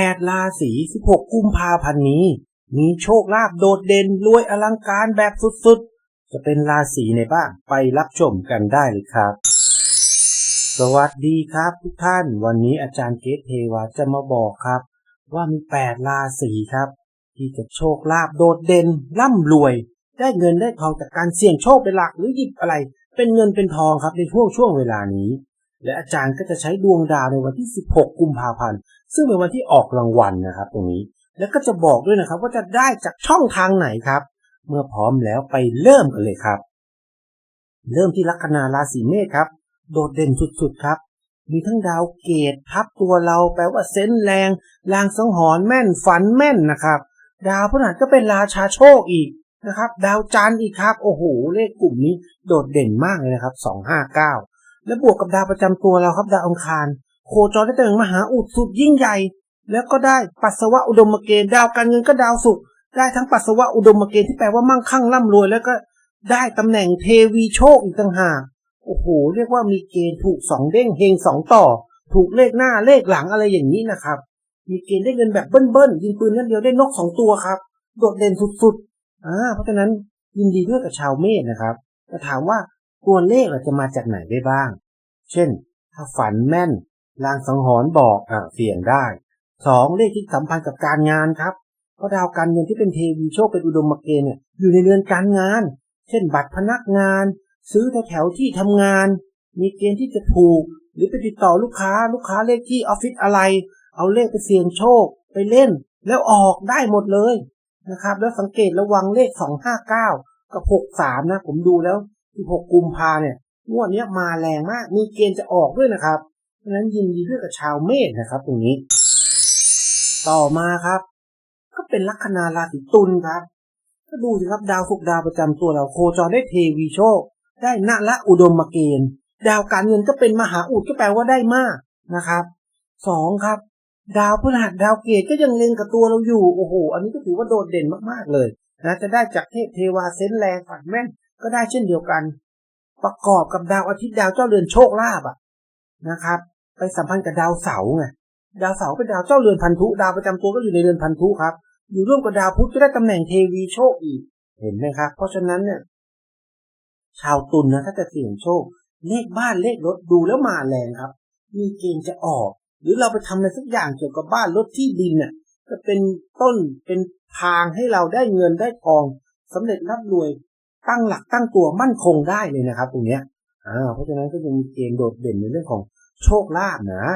8 ราศี 16 กุมภาพันธ์นี้ มีโชคลาภโดดเด่นรวยอลังการแบบสุดๆ จะเป็นราศีไหนบ้างไปรับชมกันได้เลยครับ สวัสดีครับทุกท่าน วันนี้อาจารย์เกตเทวาจะมาบอกครับ ว่ามี 8 ราศีครับ ที่จะโชคลาภโดดเด่นร่ำรวย ได้เงินได้ทองจากการเสี่ยงโชคเป็นหลักหรือหยิบอะไร เป็นเงินเป็นทองครับในช่วงช่วงเวลานี้และอาจารย์ก็จะใช้ดวงดาวในวันที่ 16 กุมภาพันธ์ ซึ่งเป็นวันที่ออกรางวัลนะครับ ตรงนี้ แล้วก็จะบอกด้วยนะครับ ว่าจะได้จากช่องทางไหนครับ เมื่อพร้อมแล้วไปเริ่มกันเลยครับ เริ่มที่ลัคนาราศีเมษครับ โดดเด่นสุดๆครับ มีทั้งดาวเกตทับตัวเราแปลว่าเซนแรงลางสังหรณ์แม่นฝันแม่นนะครับ ดาวพฤหัสก็เป็นราชาโชคอีกนะครับ ดาวจันทร์อีกครับโอ้โหเลขกลุ่มนี้โดดเด่นมากเลยนะครับ259และบวกกับดาวประจำตัวเราครับดาวอังคาร โคจรได้ตำแหน่งมหาอุดสุดยิ่งใหญ่ แล้วก็ได้ปัสสาวะอุดมเกณฑ์ดาวการเงินก็ดาวสุข ได้ทั้งปัสสาวะอุดมเกณฑ์ที่แปลว่ามั่งคั่งร่ำรวย แล้วก็ได้ตำแหน่งเทวีโชคอีกต่างหากโอ้โห เรียกว่ามีเกณฑ์ถูกสองเด้งเฮงสองต่อ ถูกเลขหน้าเลขหลังอะไรอย่างนี้นะครับ มีเกณฑ์ได้เงินแบบเบิ้ลๆยิงปืนนัดเดียวได้นกสองตัวครับ โดดเด่นสุดๆอ่าเพราะฉะนั้นยินดีด้วยกับชาวเมษนะครับแต่ถามว่าตัวเลขเราจะมาจากไหนได้บ้าง เช่น ถ้าฝันแม่น ลางสังหรณ์บอกอ่าเสี่ยงได้สองเลขที่สัมพันธ์กับการงานครับเพราะดาวการเงินที่เป็นเทวีโชคเป็นอุดมเกณฑ์เนี่ยอยู่ในเรือนการงาน เช่นบัตรพนักงาน ซื้อแถวๆที่ทำงาน มีเกณฑ์ที่จะถูก หรือไปติดต่อลูกค้าลูกค้าเลขที่ออฟฟิศอะไร เอาเลขไปเสี่ยงโชคไปเล่น แล้วออกได้หมดเลยนะครับ แล้วสังเกตระวังเลข259กับ63นะ ผมดูแล้ว16กุมภาเนี่ยงวดนี้มาแรงมาก มีเกณฑ์จะออกด้วยนะครับ เพราะฉะนั้นยินดีด้วยกับชาวเมษนะครับ ตรงนี้ ต่อมาครับ ก็เป็นลัคนาราศีตุลครับก็ดูสิครับดาวศุกร์ดาวประจำตัวเราโคจรได้เทวีโชค ได้ณละอุดมมาเกณฑ์ ดาวการเงินก็เป็นมหาอุดก็แปลว่าได้มากนะครับสองครับ ดาวพฤหัสดาวเกตก็ยังเล็งกับตัวเราอยู่โอ้โห อันนี้ก็ถือว่าโดดเด่นมากๆเลยนะจะได้จากเทพเทวาเซนแรงฝันแม่นก็ได้เช่นเดียวกัน ประกอบกับดาวอาทิตย์ดาวเจ้าเรือนโชคลาภอะนะครับ ไปสัมพันธ์กับดาวเสาร์ไงดาวเสาร์เป็นดาวเจ้าเรือนพันธุดาวประจำตัวก็อยู่ในเรือนพันธุครับ อยู่ร่วมกับดาวพุธก็ได้ตำแหน่งเทวีโชคอีก เห็นไหมครับ เพราะฉะนั้นเนี่ย ชาวตุลนะถ้าจะเสี่ยงโชค เลขบ้านเลขรถดูแล้วมาแรงครับ มีเกณฑ์จะออก หรือเราไปทำอะไรสักอย่างเกี่ยวกับบ้านรถที่ดินเนี่ยจะเป็นต้นเป็นทางให้เราได้เงินได้ทองสำเร็จร่ำรวยตั้งหลักตั้งตัวมั่นคงได้เลยนะครับ ตรงเนี้ยอ่าเพราะฉะนั้นก็ยังมีเกณฑ์โดดเด่นในเรื่องของ โชคลาภนะ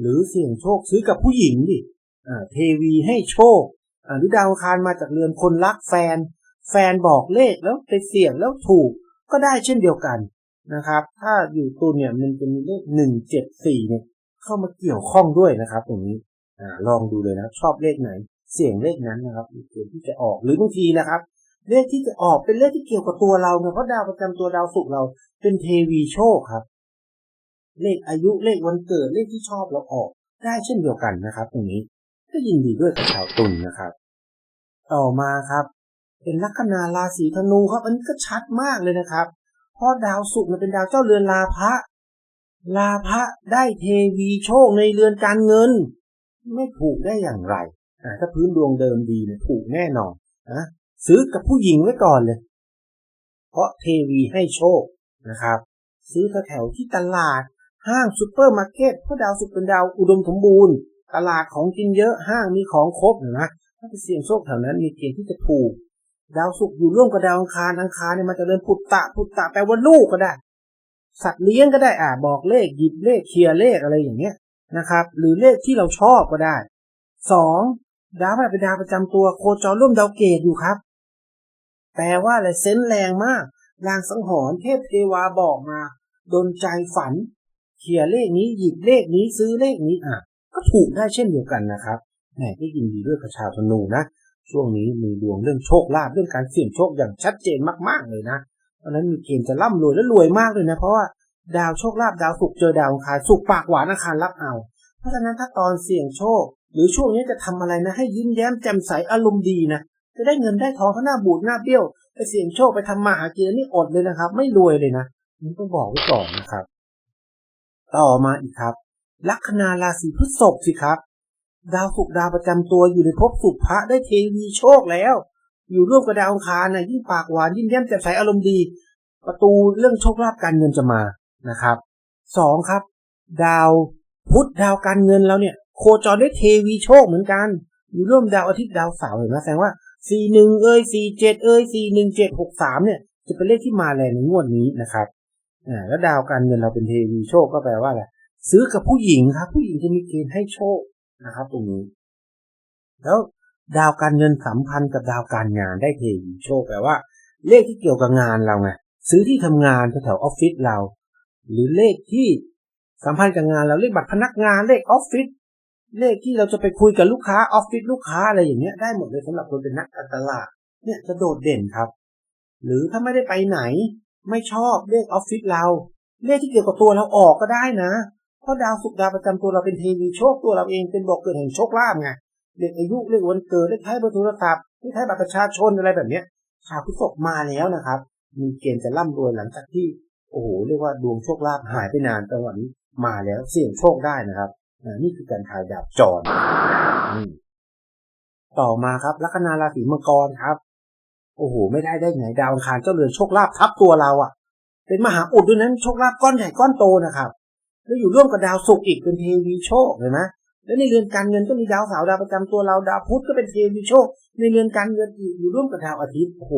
หรือเสี่ยงโชคซื้อกับผู้หญิงดิอ่าเทวีให้โชคหรือดาวอังคารมาจากเรือนคนรักแฟน แฟนบอกเลขแล้วไปเสี่ยงแล้วถูกก็ได้เช่นเดียวกันนะครับ ถ้าอยู่ตุนเนี่ยมันจะมีเลขหนึ่งเจ็ดสี่เนี่ยเข้ามาเกี่ยวข้องด้วยนะครับตรงนี้อลองดูเลยนะ ชอบเลขไหน เสี่ยงเลขนั้นนะครับเกณฑ์ที่จะออกหรือบางทีนะครับ เลขที่จะออกเป็นเลขที่เกี่ยวกับตัวเราเนี่ยเพราะดาวประจำตัวดาวศุกร์เราเป็นเทวีโชคครับ เลขอายุเลขวันเกิดเลขที่ชอบเราออกได้เช่นเดียวกันนะครับ ตรงนี้ก็ยินดีด้วยกับชาวตุลนะครับ ต่อมาครับ เป็นลัคนาราศีธนูครับ อันนี้ก็ชัดมากเลยนะครับ เพราะดาวศุกร์มันเป็นดาวเจ้าเรือนลาภะลาภะได้เทวีโชคในเรือนการเงิน ไม่ถูกได้อย่างไรถ้าพื้นดวงเดิมดีเนี่ยถูกแน่นอนนะซื้อกับผู้หญิงไว้ก่อนเลย เพราะเทวีให้โชคนะครับ ซื้อแถวที่ตลาด ห้างซูเปอร์มาร์เก็ตเพราะดาวศุกร์เป็นดาวอุดมสมบูรณ์ ตลาดของกินเยอะห้างมีของครบนะถ้าไปเสี่ยงโชคแถวนั้นมีเกณฑ์ที่จะถูก ดาวศุกร์อยู่ร่วมกับดาวอังคารอังคารเนี่ยมันจะเดินปุตตะปุตตะแปลว่าลูกก็ได้ สัตว์เลี้ยงก็ได้อ่าบอกเลขหยิบเลขเคลียร์เลขอะไรอย่างเงี้ยนะครับ หรือเลขที่เราชอบก็ได้สองดาวพฤหัสเป็นดาวประจำตัวโคจรร่วมดาวเกตอยู่ครับ แปลว่าอะไรเซนแรงมากลางสังหรณ์เทพเทวาบอกมาดนใจฝัน เขียเลขนี้หยิบเลขนี้ซื้อเลขนี้อะ ก็ถูกได้เช่นเดียวกันนะครับแหมก็ยินดีด้วยกับชาวธนูนะช่วงนี้มีดวงเรื่องโชคลาภเรื่องการเสี่ยงโชคอย่างชัดเจนมากๆเลยนะเพราะนั้นมีเกณฑ์จะร่ำรวยและรวยมากเลยนะ เพราะว่าดาวโชคลาภดาวศุกเจอดาวอังคารศุกปากหวานอังคารรับเอา เพราะฉะนั้นถ้าตอนเสี่ยงโชค หรือช่วงนี้จะทำอะไรนะ ให้ยิ้มแย้มแจ่มใสอารมณ์ดีนะจะได้เงินได้ทองข้าหน้าบูดหน้าเบี้ยวไปเสี่ยงโชคไปทำมาหากินนี่อดเลยนะครับ ไม่รวยเลยนะนี่ต้องบอกไว้ก่อนนะครับ ต่อมาอีกครับ ลัคนาราศีพฤษภสิครับ ดาวศุกร์ดาวประจำตัวอยู่ในภพสุภะได้เทวีโชคแล้ว อยู่ร่วมกับดาวอังคารนะยิ่งปากหวานยิ่งแย้มแจ่มใสอารมณ์ดี ประตูเรื่องโชคลาภการเงินจะมานะครับสองครับ ดาวพุธดาวการเงินเราเนี่ย โคจรได้เทวีโชคเหมือนกัน อยู่ร่วมดาวอาทิตย์ดาวเสาร์เห็นไหมแสดงว่าสี่หนึ่งเอ้ยสี่เจ็ดเอ้ยสี่หนึ่งเจ็ดหกสามเนี่ย จะเป็นเลขที่มาแรงในงวดนี้นะครับ แล้วดาวการเงินเราเป็นเทวีโชคก็แปลว่าอะไรซื้อกับผู้หญิงครับ ผู้หญิงจะมีเกณฑ์ให้โชคนะครับ ตรงนี้ แล้วดาวการเงินสัมพันธ์กับดาวการงานได้เทวีโชคแปลว่า เลขที่เกี่ยวกับงานเราไงซื้อที่ทำงานแถวออฟฟิศเรา หรือเลขที่สัมพันธ์กับงานเราเลขบัตรพนักงานเลขออฟฟิศเลขที่เราจะไปคุยกับลูกค้าออฟฟิศลูกค้าอะไรอย่างเงี้ยได้หมดเลยสำหรับคนเป็นนักการตลาดเนี่ยจะโดดเด่นครับ หรือถ้าไม่ได้ไปไหน ไม่ชอบเลขออฟฟิศเรา เลขที่เกี่ยวกับตัวเราออกก็ได้นะ เพราะดาวศุกร์ดาวประจำตัวเราเป็นเทวีโชคตัวเราเองเป็นบอกเกิดแห่งโชคลาภไงเลขอายุเลขวันเกิดเลขท้ายเบอร์โทรศัพท์เลขท้ายบัตรประชาชนอะไรแบบเนี้ยชาวพฤษภมาแล้วนะครับ มีเกณฑ์จะร่ำรวยหลังจากที่โอ้โหเรียกว่าดวงโชคลาภหายไปนานแต่วันนี้มาแล้วเสี่ยงโชคได้นะครับนี่คือการทายดาบจรอืมต่อมาครับลัคนาราศีมังกรครับ โอ้โห ไม่ได้ได้ไงดาวอังคารเจ้าเรือนโชคลาภทับตัวเราอะ่ะ เป็นมหาอุดด้วยนั้นโชคลาภก้อนใหญ่ก้อนโตนะครับ แล้วอยู่ร่วมกับดาวศุกร์อีกเป็นเทวีโชคเห็นไหมแล้วในเรือนการเงินก็มีดาวเสาร์ดาวประจำตัวเราดาวพุธก็เป็นเทวีโชค ในเรือนการเงินอีกอยู่ร่วมกับดาวอาทิตย์โอ้โห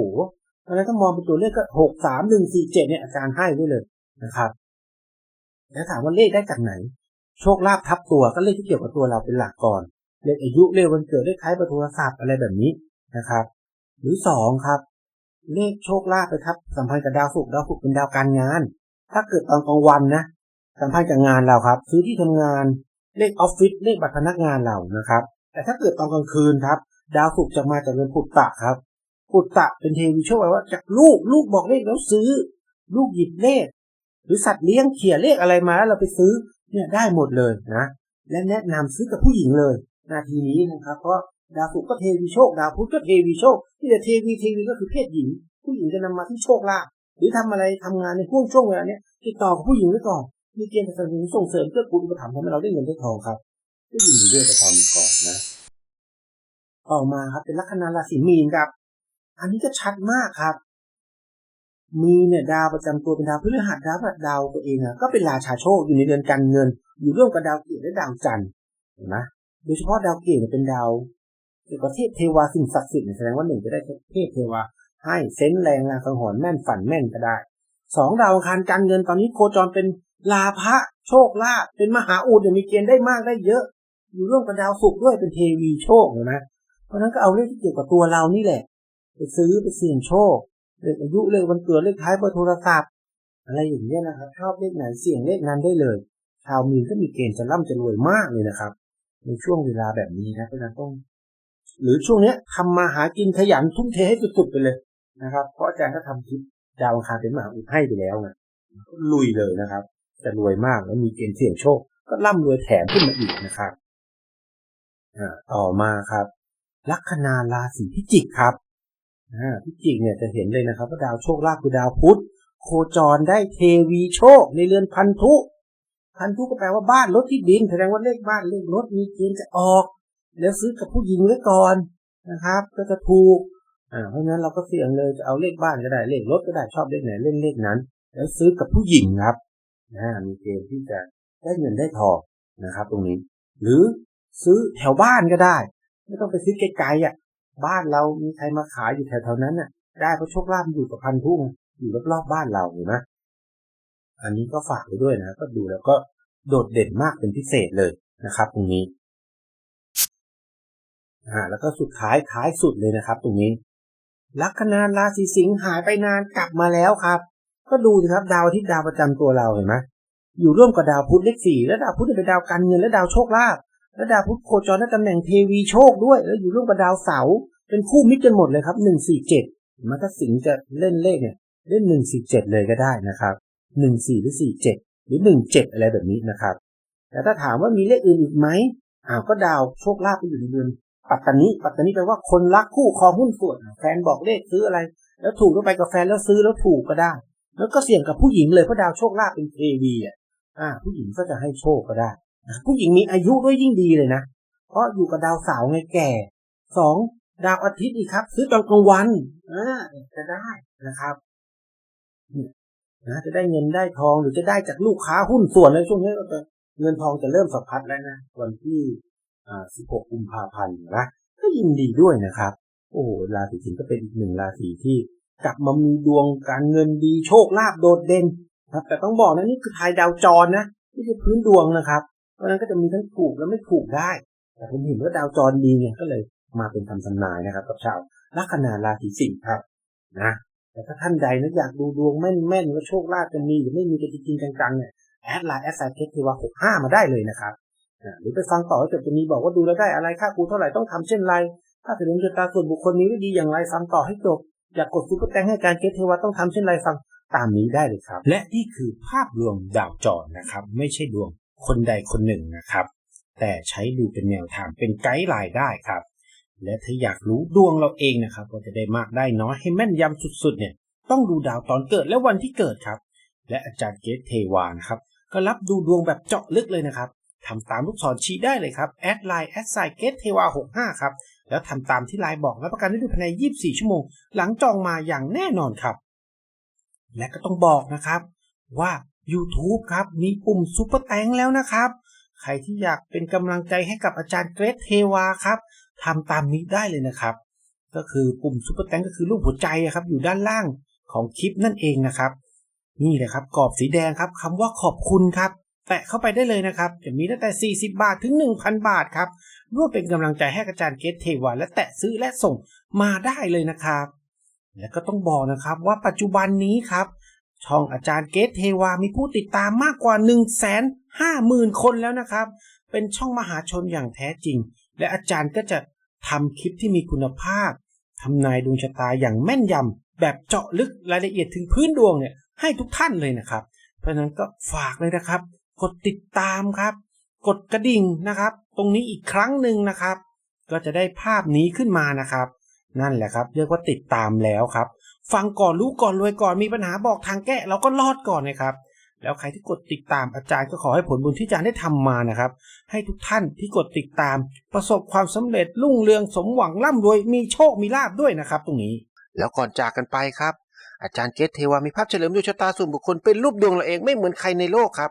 เพราะนั้นถ้ามองเป็นตัวเลขก็หกสามหนึ่งสี่เจ็ดเนี่ยอาจารย์ให้ไว้เลยนะครับ แล้วถามว่าเลขได้จากไหน โชคลาภทับตัวก็เลขที่เกี่ยวกับตัวเราเป็นหลักก่อนเลขอายุเลขวันเกิดเลขท้ายเบอร์โทรศัพท์อะไรแบบนี้นะครับ หรือสองครับ เลขโชคลาภไปทับ สัมพันธ์กับดาวศุกร์ดาวศุกร์เป็นดาวการงาน ถ้าเกิดตอนกลางวันนะสัมพันธ์กับงานเราครับ ซื้อที่ทำงานเลขออฟฟิศเลขบัตรพนักงานเรานะครับ แต่ถ้าเกิดตอนกลางคืนครับ ดาวศุกร์จะมาจากเรือนปุตตะครับปุตตะเป็นเทวีโชคแปลว่าจากลูกลูกบอกเลขแล้วซื้อ ลูกหยิบเลข หรือสัตว์เลี้ยงเขี่ยเลขอะไรมาแล้วเราไปซื้อเนี่ยได้หมดเลยนะและแนะนำซื้อกับผู้หญิงเลย นาทีนี้นะครับ เพราะ ดาวศุกร์ก็เทวีโชค ดาวพุธก็เทวีโชค ที่จะเทวีเทวีก็คือเพศหญิง ผู้หญิงจะนำมาที่โชคลาภหรือทำอะไรทำงานในช่วงช่วงเวลาเนี้ยติดต่อกับผู้หญิงไว้ก่อนมีเกณฑ์จะสนับสนุนส่งเสริมเพื่อคุณอุปถัมภ์ทำให้เราได้เงินได้ทองครับก็ยินดีด้วยกับทำก่อนนะ ต่อมาครับเป็นลัคนาราศีมีนครับ อันนี้ก็ชัดมากครับ มีเนี่ยดาวประจำตัวเป็นดาวพฤหัสดาวดาวตัวเองอะก็เป็นราชาโชคอยู่ในเดือนการเงิน อยู่ร่วมกับดาวเกตและดาวจันทร์เห็นไหมโดยเฉพาะดาวเกตเนี่ยเป็นดาว เกี่ยวกับเทพเทวาสิ่งศักดิ์สิทธิ์แสดงว่าหนึ่งจะได้เทพเทวาให้เซนแรงลางสังหรณ์แม่นฝันแม่นก็ได้สองดาวอังคารการเงินตอนนี้โคจรเป็นลาภะโชคลาภเป็นมหาอุดมีเกณฑ์ได้มากได้เยอะ อยู่ร่วมกับดาวศุกร์ด้วยเป็นเทวีโชคเห็นไหมเพราะนั้นก็เอาเลขที่เกี่ยวกับตัวเรานี่แหละ ไปซื้อไปเสี่ยงโชคเลขอายุเลขวันเกิดเลขท้ายเบอร์โทรศัพท์ อะไรอย่างเงี้ยนะครับชอบเลขไหนเสี่ยงเลขนั้นได้เลย ชาวมีนก็มีเกณฑ์จะร่ำจะรวยมากเลยนะครับ ในช่วงเวลาแบบนี้นะเพราะฉะนั้นต้อง หรือช่วงเนี้ยทำมาหากินขยันทุ่มเทให้สุดๆไปเลยนะครับ เพราะอาจารย์ก็ทำคลิปดาวังคารเป็นมหาอุดให้ไปแล้วไงก็ลุยเลยนะครับ จะรวยมากแล้วมีเกณฑ์เสี่ยงโชค ก็ร่ำรวยแถมขึ้นมาอีกนะครับอ่าต่อมาครับลัคนาราศีพิจิกครับอ่าพิจิกเนี่ยจะเห็นเลยนะครับว่าดาวโชคลาภคือดาวพุธโคจรได้เทวีโชคในเรือนพันธุ พันธุก็แปลว่าบ้านรถที่ดิน แสดงว่าเลขบ้านเลขรถมีเกณฑ์จะออก แล้วซื้อกับผู้หญิงไว้ก่อนนะครับ ก็จะถูกอ่าเพราะฉะนั้นเราก็เสี่ยงเลยจะเอาเลขบ้านก็ได้เลขรถก็ได้ชอบเลขไหนเล่นเลขนั้น แล้วซื้อกับผู้หญิงครับอ่ามีเกณฑ์ที่จะได้เงินได้ทองนะครับ ตรงนี้ หรือซื้อแถวบ้านก็ได้ ไม่ต้องไปซื้อไกลๆอะ บ้านเรามีใครมาขายอยู่แถวๆนั้นน่ะ ได้เพราะโชคลาภอยู่กับพันทุ่งอยู่รอบๆบ้านเราเห็นไหมอันนี้ก็ฝากไปด้วยนะ ก็ดูแล้วก็โดดเด่นมากเป็นพิเศษเลยนะครับ ตรงนี้ อ่าแล้วก็สุดท้ายท้ายสุดเลยนะครับ ตรงนี้ ลัคนาราศีสิงห์หายไปนานกลับมาแล้วครับ ก็ดูสิครับดาวที่ดาวประจำตัวเราเห็นไหมอยู่ร่วมกับดาวพุธเลขสี่แล้วดาวพุธเป็นดาวการเงินและดาวโชคลาภและดาวพุธโคจรในตำแหน่งเทวีโชคด้วย แล้วอยู่ร่วมกับดาวเสาร์เป็นคู่มิตรกันหมดเลยครับหนึ่งสี่เจ็ดมันถ้าสิงห์จะเล่นเลขเนี่ยเล่นหนึ่งสี่เจ็ดเลยก็ได้นะครับหนึ่งสี่หรือสี่เจ็ดหรือหนึ่งเจ็ดอะไรแบบนี้นะครับแต่ถ้าถามว่ามีเลขอื่นอีกไหมอ้าวก็ดาวโชคลาภไปอยู่ในเดือน ปัตตานีปัตตานีแปลว่าคนรักคู่ครองหุ้นส่วน แฟนบอกเลขซื้ออะไร แล้วถูกก็ไปกับแฟนแล้วซื้อแล้วถูกก็ได้ แล้วก็เสี่ยงกับผู้หญิงเลยเพราะดาวโชคลาภเป็นเทวีอะผู้หญิงก็จะให้โชคก็ได้ ผู้หญิงมีอายุด้วยยิ่งดีเลยนะ เพราะอยู่กับดาวเสาร์ไงแก่สองดาวอาทิตย์อีกครับ ซื้อตอนกลางวันอ่าจะได้นะครับนะจะได้เงินได้ทองหรือจะได้จากลูกค้าหุ้นส่วนเลยช่วงนี้ก็จะเงินทองจะเริ่มสะพัดแล้วนะวันที่ 16 กุมภาพันธ์นะก็ยินดีด้วยนะครับ โอ้โหราศีสิงห์ก็เป็นอีกหนึ่งราศีที่กลับมามีดวงการเงินดีโชคลาภโดดเด่นครับแต่ต้องบอกนะนี่คือทายดาวจรนะไม่ใช่พื้นดวงนะครับ เพราะนั้นก็จะมีทั้งถูกและไม่ถูกได้ แต่ผมเห็นว่าดาวจรดีเนี่ยก็เลยมาเป็นคำทำนายนะครับ กับชาวลัคนาราศีสิงห์ครับนะแต่ถ้าท่านใดนะอยากดูดวงแม่นๆว่าโชคลาภจะมีหรือไม่มีกันจริงๆจังๆเนี่ยแอดไลน์แอดไซน์เทคเทวาหกห้ามาได้เลยนะครับ หรือไปฟังต่อว่าจะมีบอกว่าดูแล้วได้อะไรค่าครูเท่าไหร่ต้องทำเช่นไรถ้าถึงชะตาส่วนบุคคลนี้ได้ดีอย่างไรฟังต่อให้จบอยากกดซุปเปอร์แตงให้การเกตเทวาต้องทำเช่นไรฟังตามนี้ได้เลยครับ และนี่คือภาพรวมดาวจรนะครับ ไม่ใช่ดวงคนใดคนหนึ่งนะครับ แต่ใช้ดูเป็นแนวทางเป็นไกด์ไลน์ได้ครับ และถ้าอยากรู้ดวงเราเองนะครับว่าจะได้มากได้น้อยให้แม่นยำสุดๆ เนี่ยต้องดูดาวตอนเกิดและวันที่เกิดครับ และอาจารย์เกตเทวานะครับก็รับดูดวงแบบเจาะลึกเลยนะครับ ทำตามลูกศรชี้ได้เลยครับแอดไลน์แอดไซเกตเทวา65ครับ แล้วทำตามที่ไลน์บอกรับประกันได้ดูภายใน 24 ชั่วโมง หลังจองมาอย่างแน่นอนครับ และก็ต้องบอกนะครับว่า YouTube ครับมีปุ่มซุปเปอร์แตงแล้วนะครับ ใครที่อยากเป็นกำลังใจให้กับอาจารย์เกรทเทวาครับทำตามนี้ได้เลยนะครับ ก็คือปุ่มซุปเปอร์แตงก็คือรูปหัวใจครับอยู่ด้านล่างของคลิปนั่นเองนะครับ นี่เลยครับกรอบสีแดงครับคำว่าขอบคุณครับ แตะเข้าไปได้เลยนะครับ จะมีตั้งแต่ 40 บาทถึง 1,000 บาทครับร่วมเป็นกำลังใจให้อาจารย์เกตเทวาและแตะซื้อและส่งมาได้เลยนะครับ และก็ต้องบอกนะครับว่าปัจจุบันนี้ครับช่องอาจารย์เกตเทวามีผู้ติดตามมากกว่า 1 5 0 0 0 0 คนแล้วนะครับ เป็นช่องมหาชนอย่างแท้จริง และอาจารย์ก็จะทำคลิปที่มีคุณภาพทำนายดวงชะตาอย่างแม่นยำแบบเจาะลึกรายละเอียดถึงพื้นดวงเนี่ยให้ทุกท่านเลยนะครับ เพราะฉะนั้นก็ฝากเลยนะครับ กดติดตามครับ กดกระดิ่งนะครับ ตรงนี้อีกครั้งหนึ่งนะครับ ก็จะได้ภาพนี้ขึ้นมานะครับ นั่นแหละครับ เรียกว่าติดตามแล้วครับ ฟังก่อนรู้ก่อนรวยก่อนมีปัญหาบอกทางแก้เราก็รอดก่อนนะครับ แล้วใครที่กดติดตามอาจารย์ก็ขอให้ผลบุญที่อาจารย์ได้ทำมานะครับ ให้ทุกท่านที่กดติดตาม ประสบความสำเร็จรุ่งเรืองสมหวังร่ำรวยมีโชคมีลาบด้วยนะครับ ตรงนี้ แล้วก่อนจากกันไปครับอาจารย์เกตเทวามีภาพเฉลิมดวงชะตาส่วนบุคคลเป็นรูปดวงเราเองไม่เหมือนใครในโลกครับ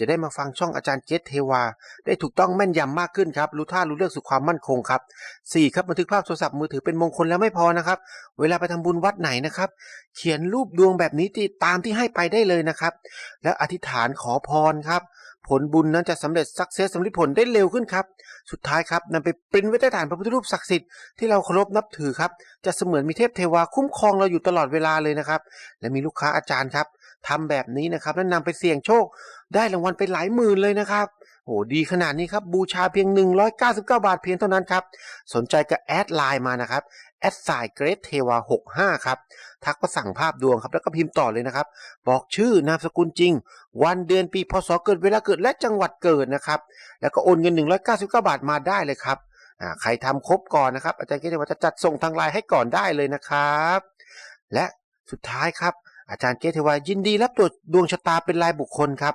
จะได้มาฟังช่องอาจารย์เจษเทวา ได้ถูกต้องแม่นยำมากขึ้นครับ รู้ท่ารู้เรื่องสู่ความมั่นคงครับ 4. ครับบันทึกภาพโทรศัพท์มือถือเป็นมงคลแล้วไม่พอนะครับ เวลาไปทำบุญวัดไหนนะครับ เขียนรูปดวงแบบนี้ที่ตามที่ให้ไปได้เลยนะครับ แล้วอธิษฐานขอพรครับ ผลบุญนั้นจะสำเร็จสักเซสสำเร็จผลได้เร็วขึ้นครับ สุดท้ายครับนำไปปริ้นไว้ใต้ฐานพระพุทธรูปศักดิ์สิทธิ์ที่เราเคารพนับถือครับจะเสมือนมีเทพเทวาคุ้มครองเราอยู่ตลอดเวลาเลยนะครับและมีลูกค้าอาจารย์ครับทำแบบนี้นะครับแล้วนำไปเสี่ยงโชค ได้รางวัลไปหลายหมื่นเลยนะครับโอ้ดีขนาดนี้ครับบูชาเพียง 199 บาทเพียงเท่านั้นครับสนใจก็แอดไลน์มานะครับ แอดไซน์เกรดเทวา65 ครับ ทักมาสั่งภาพดวงครับ แล้วก็พิมพ์ต่อเลยนะครับ บอกชื่อนามสกุลจริง วันเดือนปีพศเกิดเวลาเกิดและจังหวัดเกิดนะครับ แล้วก็โอนเงิน 199 บาทมาได้เลยครับใครทำครบก่อนนะครับ อาจารย์เกรดเทวาจะจัดส่งทางไลน์ให้ก่อนได้เลยนะครับ และสุดท้ายครับอาจารย์เกตเทวายินดีรับตรวจดวงชะตาเป็นรายบุคคลครับ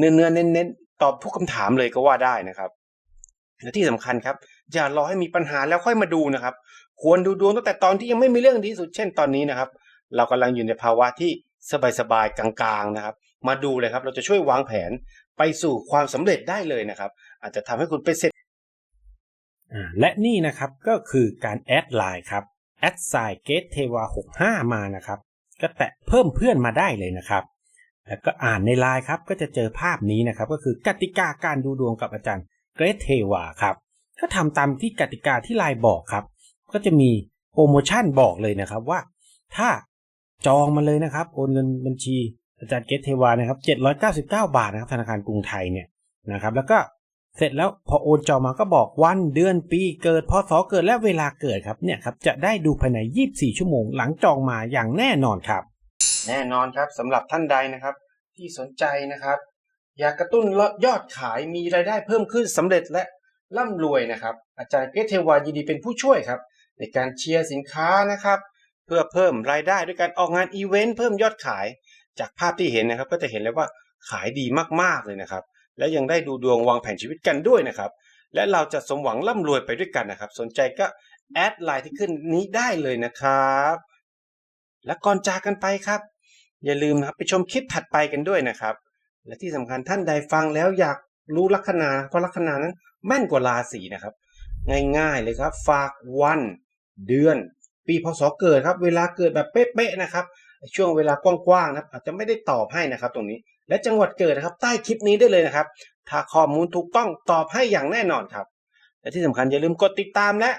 เนื้อๆเน้นๆตอบทุกคำถามเลยก็ว่าได้นะครับและที่สำคัญครับ อย่ารอให้มีปัญหาแล้วค่อยมาดูนะครับ ควรดูดวงตั้งแต่ตอนที่ยังไม่มีเรื่องดีที่สุดเช่นตอนนี้นะครับ เรากำลังอยู่ในภาวะที่สบายๆกลางๆนะครับ มาดูเลยครับ เราจะช่วยวางแผนไปสู่ความสำเร็จได้เลยนะครับ อาจจะทำให้คุณเป็นเศรษฐและนี่นะครับก็คือการแอดไลน์ครับแอดไซเกตเทวา65 มานะครับ ก็แตะเพิ่มเพื่อนมาได้เลยนะครับ แล้วก็อ่านในไลน์ครับก็จะเจอภาพนี้นะครับ ก็คือกติกาการดูดวงกับอาจารย์เกรทเทวาครับ ก็ทำตามที่กติกาที่ไลน์บอกครับ ก็จะมีโปรโมชั่นบอกเลยนะครับว่า ถ้าจองมาเลยนะครับโอนเงินบัญชีอาจารย์เกตเทวานะครับ799 บาทนะครับธนาคารกรุงไทยเนี่ยนะครับ แล้วก็เสร็จแล้วพอโอนจองมาก็บอกวันเดือนปีเกิดพศเกิดและเวลาเกิดครับเนี่ยครับจะได้ดูภายใน 24 ชั่วโมงหลังจองมาอย่างแน่นอนครับ แน่นอนครับสำหรับท่านใดนะครับ ที่สนใจนะครับ อยากกระตุ้นยอดขายมีรายได้เพิ่มขึ้นสำเร็จและร่ำรวยนะครับ อาจารย์เกตเทวายินดีเป็นผู้ช่วยครับ ในการเชียร์สินค้านะครับ เพื่อเพิ่มรายได้ด้วยการออกงานอีเวนต์เพิ่มยอดขาย จากภาพที่เห็นนะครับ ก็จะเห็นเลยว่าขายดีมากๆเลยนะครับ และยังได้ดูดวงวางแผนชีวิตกันด้วยนะครับ และเราจะสมหวังร่ำรวยไปด้วยกันนะครับ สนใจก็แอดไลน์ที่ขึ้นนี้ได้เลยนะครับ และก่อนจากกันไปครับ อย่าลืมนะครับไปชมคลิปถัดไปกันด้วยนะครับ และที่สำคัญท่านใดฟังแล้วอยากรู้ลัคนาเพราะลัคนานั้นแม่นกว่าราศีนะครับ ง่ายๆเลยครับ ฝากวัน เดือน ปีพศเกิดครับ เวลาเกิดแบบเป๊ะๆนะครับ ช่วงเวลากว้างๆนะครับอาจจะไม่ได้ตอบให้นะครับตรงนี้และจังหวัดเกิดนะครับ ใต้คลิปนี้ได้เลยนะครับ ถ้าข้อมูลถูกต้องตอบให้อย่างแน่นอนครับ และที่สำคัญอย่าลืมกดติดตามและ